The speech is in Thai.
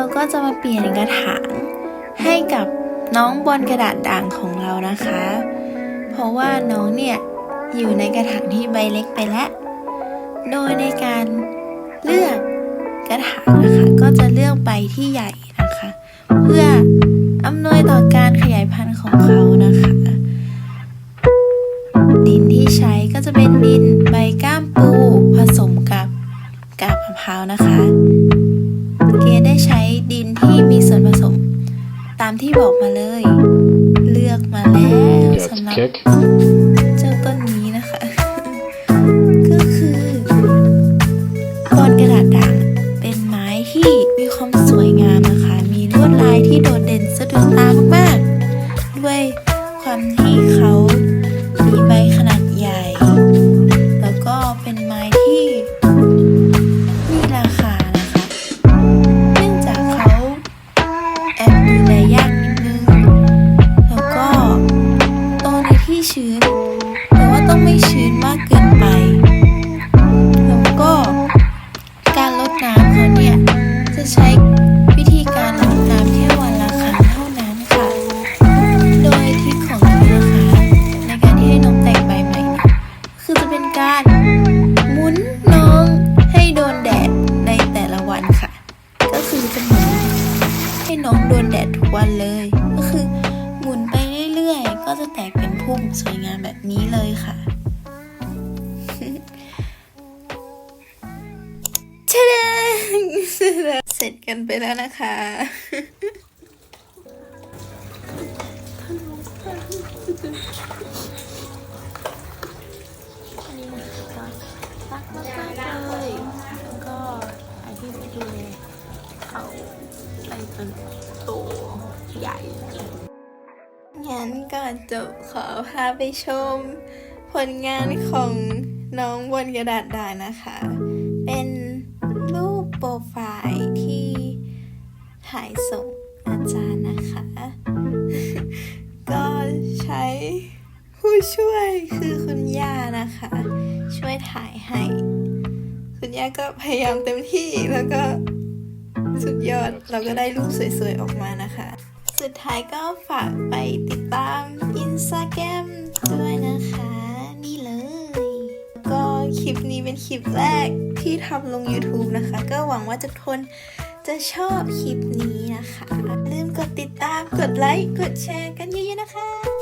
เราก็จะมาเปลี่ยนกระถางให้กับน้องบอลกระดาษด่างของเรานะคะ เพราะว่าน้องเนี่ยอยู่ในกระถางที่ใบเล็กไปแล้ว โดยในการเลือกกระถางนะคะ ก็จะเลือกใบที่ใหญ่นะคะ เพื่ออำนวยต่อการขยายพันธุ์ของเขานะคะ ดินที่ใช้ก็จะเป็นดินใบก้ามปูผสมกับกาบมะพร้าวนะคะ เกดได้ใช้ดินที่มีส่วนผสม ตามที่บอกมาเลย เลือกมาแล้ว Get สำหรับ kick. เจ้าต้นนี้นะคะ ก็คือกอนกระดาษด่างเป็นไม้ที่มีความสวยงามนะคะ มีลวดลายที่โดดเด่นสะดุดตามากๆ ด้วยความที่เขามีใบขนาดใหญ่ ดูแลยากนิดนึง แล้วก็โตในที่ชื้น แต่ว่าต้องไม่ชื้น ทุกวันเลย ก็คือหมุนไปเรื่อยๆ ก็จะแตกเป็นพุ่มสวยงามแบบนี้เลยค่ะชดเสร็จกันไปแล้วนะคะอันนี้นะคะก็รักมากๆเลยก็ไอที่ดู เขาไปจนโตใหญ่ งั้นก่อนจบขอพาไปชม ผลงานของน้องบนกระดาษด่างนะคะ เป็นรูปโปรไฟล์ที่ถ่ายส่งอาจารย์นะคะ ก็ใช้ผู้ช่วยคือคุณย่านะคะ ช่วยถ่ายให้ คุณย่าก็พยายามเต็มที่แล้วก็ สุดยอดเราก็ได้รูปสวยๆออกมานะคะ สุดท้ายก็ฝากไปติดตามอินสตาแกรมด้วยนะคะ นี่เลย ก็คลิปนี้เป็นคลิปแรกที่ทำลง YouTube นะคะ ก็หวังว่าทุกคนจะชอบคลิปนี้นะคะอย่าลืมกดติดตามกดไลค์ กดแชร์กันเยอะๆนะคะ